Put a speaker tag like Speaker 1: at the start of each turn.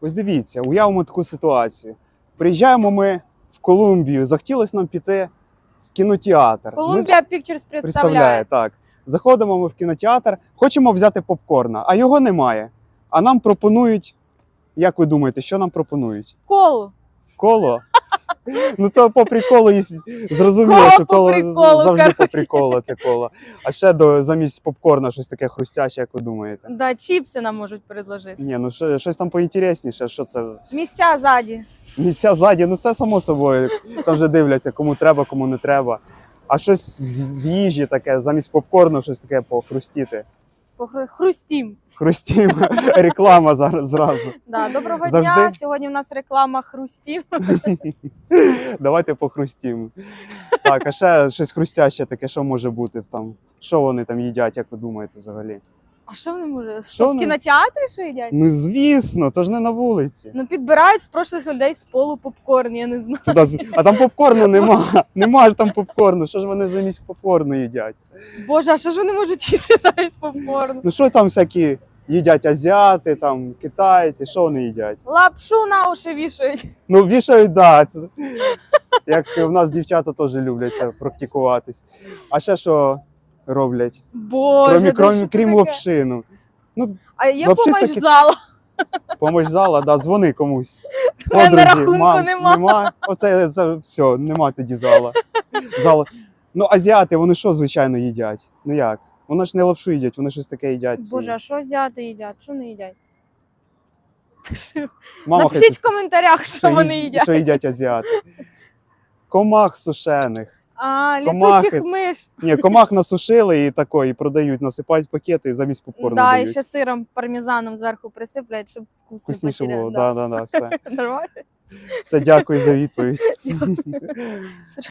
Speaker 1: Ось дивіться, уявимо таку ситуацію. Приїжджаємо ми в Колумбію, захотілося нам піти в кінотеатр.
Speaker 2: Колумбія Pictures
Speaker 1: представляє
Speaker 2: представляє.
Speaker 1: так. Заходимо ми в кінотеатр, хочемо взяти попкорна, а його немає. А нам пропонують. Як ви думаєте, що нам пропонують?
Speaker 2: Коло.
Speaker 1: Коло? Ну то по приколу і зрозуміло, що коло завжди по приколу це коло. А ще до замість попкорна щось таке хрустяще, як ви думаєте?
Speaker 2: Да, чіпси нам можуть предложити.
Speaker 1: Ні, ну що, щось там поінтересніше, що це
Speaker 2: Місця ззаді.
Speaker 1: місця ззаді, ну це само собою. Там вже дивляться, кому треба, кому не треба. А щось з, з їжі таке, замість попкорну, щось таке похрустіти.
Speaker 2: Хрустім.
Speaker 1: Хрустім, реклама зараз зразу.
Speaker 2: Да, доброго
Speaker 1: Завжди.
Speaker 2: дня. Сьогодні в нас реклама хрустім.
Speaker 1: Давайте похрустім. Так, а ще щось хрустяще таке, що може бути там? Що вони там їдять, як ви думаєте взагалі?
Speaker 2: А що вони можуть?
Speaker 1: Що
Speaker 2: в
Speaker 1: вони?
Speaker 2: кінотеатрі що їдять?
Speaker 1: Ну звісно, то ж не на вулиці.
Speaker 2: Ну підбирають з прошлих людей з полу попкорн, я не знаю.
Speaker 1: Туди, з- а там попкорну нема. Нема ж там попкорну. Що ж вони замість попкорну їдять?
Speaker 2: Боже, а що ж вони можуть їсти замість попкорну?
Speaker 1: Ну що там всякі їдять азіати, там китайці, що вони їдять?
Speaker 2: Лапшу на уші вішають.
Speaker 1: Ну вішають, да. це- Як в нас дівчата теж люблять це практикуватись. А ще що роблять?
Speaker 2: Боже,
Speaker 1: Крім,
Speaker 2: да
Speaker 1: крім, крім
Speaker 2: таке?
Speaker 1: лапшину.
Speaker 2: А є
Speaker 1: Лапши це
Speaker 2: помощь
Speaker 1: ки-
Speaker 2: зала.
Speaker 1: Помощь зала, да, дзвони комусь. Подрузі,
Speaker 2: рахунку
Speaker 1: мам,
Speaker 2: нема.
Speaker 1: нема. Оце це все, нема тоді зала. зала. Ну, азіати, вони що, звичайно, їдять? Ну як? Вони ж не лапшу їдять, вони щось таке їдять.
Speaker 2: Боже, а що азіати їдять? Що не їдять?
Speaker 1: Мама
Speaker 2: Напишіть
Speaker 1: хоче,
Speaker 2: в коментарях, що
Speaker 1: що
Speaker 2: вони їдять.
Speaker 1: Що їдять азіати. Комах сушених.
Speaker 2: А, літучих миш.
Speaker 1: Ні, комах насушили і тако, і продають, насипають пакети і замість попкорну
Speaker 2: Да, і
Speaker 1: дають.
Speaker 2: ще сиром пармезаном зверху присиплять, щоб вкусно
Speaker 1: Вкусніше було, да, да, да, все.
Speaker 2: Нормально?
Speaker 1: Все, дякую за відповідь.